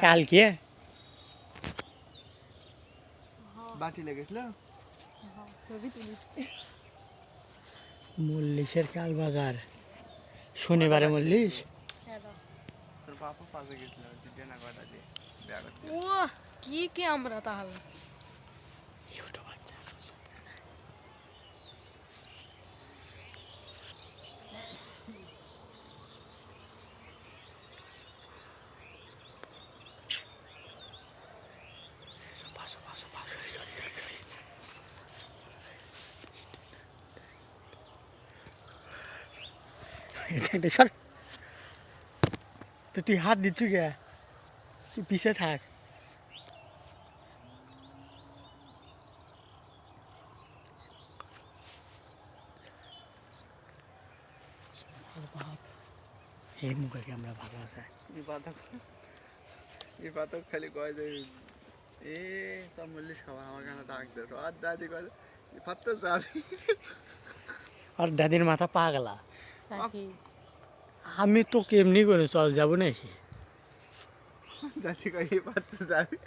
কালকে? বাটি লেগেছিল? মল্লিশের কাল বাজার শনিবারে মল্লিশ? তোর। বাপা পাশে গেছিল কি কি আমরা তাহলে? এটা সর তো তুই হাত দিচ্ছু কে তুই পিছে থাক এই মুখে আমরা ভালো আছে এই পাতা এই পাতা খালি কয় যে এ সব মল্লিশ খাবার আমার কেন ডাক দে তো আর দাদি কয় এই পাত্তা যাবি আর দাদির মাথা পাগলা আমি তো কেমনি করে চল যাব নাকি যাবি।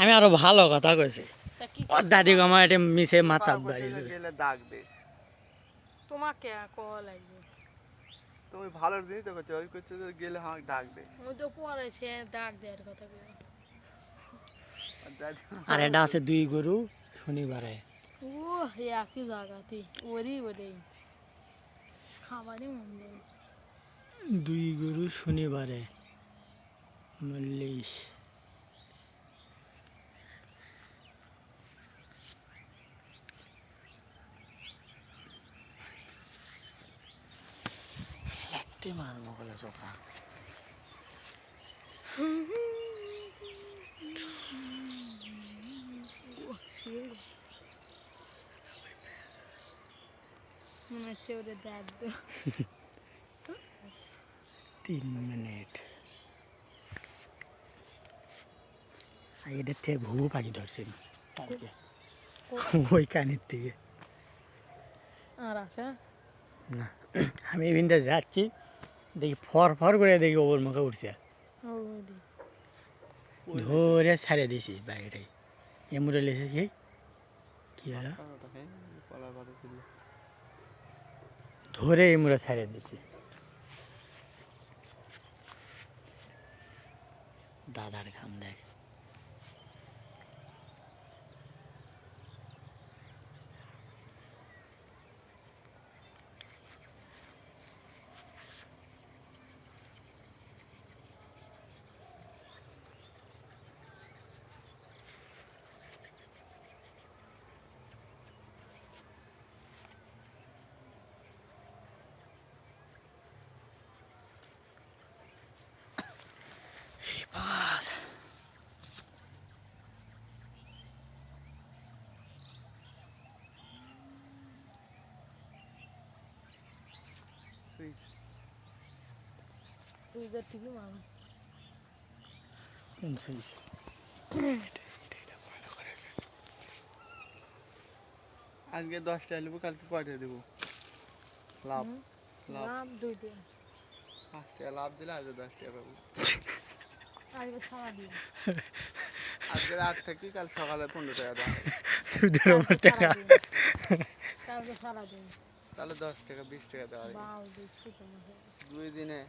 আমি আরও ভালো কথা কইছি। তা ওর দাদি আমার এটা মিশে মাথা দিস। তোমাকে কল লাগবে? তো ভালো তো করছে ওই করছে যে গেলে আমাকে ডাক দে ওই তো পড়েছে ডাক দেওয়ার কথা আর এটা আছে দুই গরু শনিবারে। একই জায়গাতে ওরই ওরেই খাবারই মন দেয় দুই গরু শনিবারে মল্লিশ। একটি চোখা মনে হচ্ছে ওদের ডাক দে তিন মিনিট। আগেটার থেকে ঘুঘু পাখি ধরছেন কালকে। ওই কানের থেকে। আর আছে না আমি এখানটা যাচ্ছি। দেখি ফর ফর করে দেখি ওর মুখে উঠছে। ধরে ছাড়ে দিছি বাইরে। এমুরে লেছে কি? কি হলো? ধরে এমুরে ছাড়ে দিছি দাদার ঘাম দেখ। সুইচ সুইজার টিভি মারো কোন সুইচ আজকে দশটা নেব কালকে কয়টা দেবো? লাভ লাভ। লাভ দুই দিন পাঁচ টাকা লাভ দিলে আজকে দশ টাকা পাবো। আজকে রাত থাকি কাল সকালে পনেরো টাকা দেওয়া হবে। সুদের উপর টাকা। তাহলে দশ টাকা বিশ টাকা দেওয়া দুই দিনে